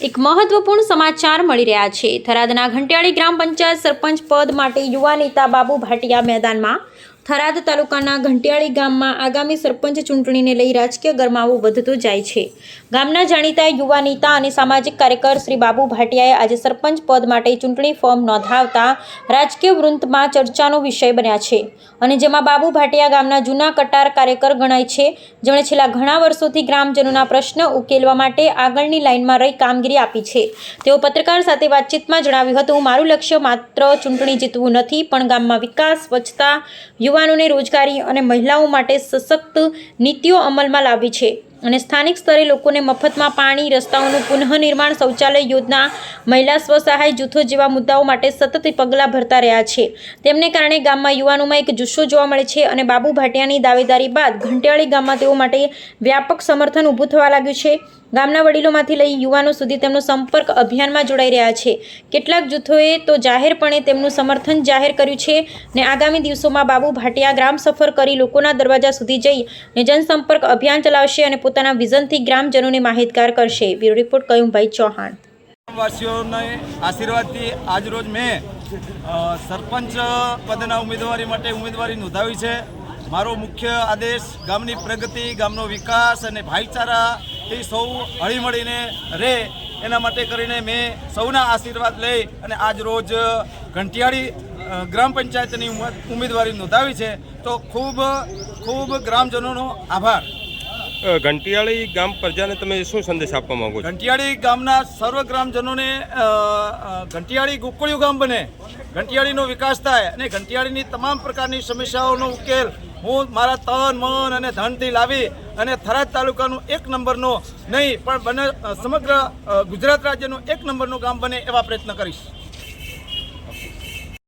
એક મહત્વપૂર્ણ સમાચાર મળી રહ્યા છે. થરાદના ઘંટિયાળી ગ્રામ પંચાયત સરપંચ પદ માટે યુવા નેતા બાબુ ભાટિયા મેદાનમાં થરાદ તાલુકાના ઘંટિયાળી ગામમાં આગામી સરપંચ ચૂંટણીને લઈ રાજકીય ગરમાવો વધતો જાય છે. ગામના જાણીતા યુવા નેતા અને સામાજિક કાર્યકર શ્રી બાબુ ભાટિયાએ આજે સરપંચ પદ માટે ચૂંટણી ફોર્મ નોંધાવતા રાજકીય વૃંદમાં ચર્ચાનો વિષય બન્યા છે અને જેમાં બાબુ ભાટિયા ગામના જૂના કટાર કાર્યકર ગણાય છે. જેમણે છેલ્લા ઘણા વર્ષોથી ગ્રામજનોના પ્રશ્ન ઉકેલવા માટે આગળની લાઇનમાં રહી કામગીરી આપી છે. તેઓ પત્રકાર સાથે વાતચીતમાં જણાવ્યું હતું, મારું લક્ષ્ય માત્ર ચૂંટણી જીતવું નથી, પણ ગામમાં વિકાસ, સ્વચ્છતા યુવાનોને રોજગારી અને મહિલાઓ માટે સશક્ત નીતિઓ અમલમાં લાવી છે અને સ્થાનિક સ્તરે લોકોને મફતમાં પાણી, રસ્તાઓનું પુનઃનિર્માણ શૌચાલય યોજના, મહિલા સ્વસહાય જૂથો જેવા મુદ્દાઓ માટે સતત પગલાં ભરતા રહ્યા છે. તેમને કારણે ગામમાં યુવાનોમાં એક જુસ્સો જોવા મળે છે અને બાબુ ભાટિયાની દાવેદારી બાદ ઘંટિયાળી ગામમાં તેઓ માટે વ્યાપક સમર્થન ઊભું થવા લાગ્યું છે. ગામના વડીલોમાંથી લઈ યુવાનો સુધી તેમનો સંપર્ક અભિયાનમાં જોડાઈ રહ્યા છે. કેટલાક જૂથોએ તો જાહેરપણે તેમનું સમર્થન જાહેર કર્યું છે ને આગામી દિવસોમાં બાબુ ભાટિયા ગ્રામ સફર કરી લોકોના દરવાજા સુધી જઈ ને જનસંપર્ક અભિયાન ચલાવશે અને પોતાના વિઝનથી ગ્રામજનોને માહિતગાર કરશે. બ્યુરો રિપોર્ટ કયુંભાઈ ચૌહાણ. વાસીઓને આશીર્વાદથી આજરોજ મેં સરપંચ પદના ઉમેદવારી માટે ઉમેદવારી નોંધાવી છે. મારો મુખ્ય આદેશ ગામની પ્રગતિ, ગામનો વિકાસ અને ભાઈચારાથી સૌ હળીમળીને રહે એના માટે કરીને મેં સૌના આશીર્વાદ લઈ અને આજ રોજ ઘંટિયાળી ગ્રામ પંચાયતની ઉમેદવારી નોંધાવી છે. તો ખૂબ ખૂબ ગ્રામજનોનો આભાર. ઘંટિયાળી ગામ પ્રજાને તમે શું સંદેશ આપવા માંગો છો? ઘંટિયાળી ગામના સર્વ ગ્રામજનોને ઘંટિયાળી ગોકળિયું ગામ બને. ઘંટિયાળીનો વિકાસ થાય અને ઘંટિયાળીની તમામ પ્રકારની સમસ્યાઓનો ઉકેલ હું મારા તન, મન અને ધનથી લાવી અને થરાદ તાલુકાનું એક નંબરનો નહીં, પણ બને સમગ્ર ગુજરાત રાજ્યનું એક નંબરનું ગામ બને એવા પ્રયત્ન કરીશ.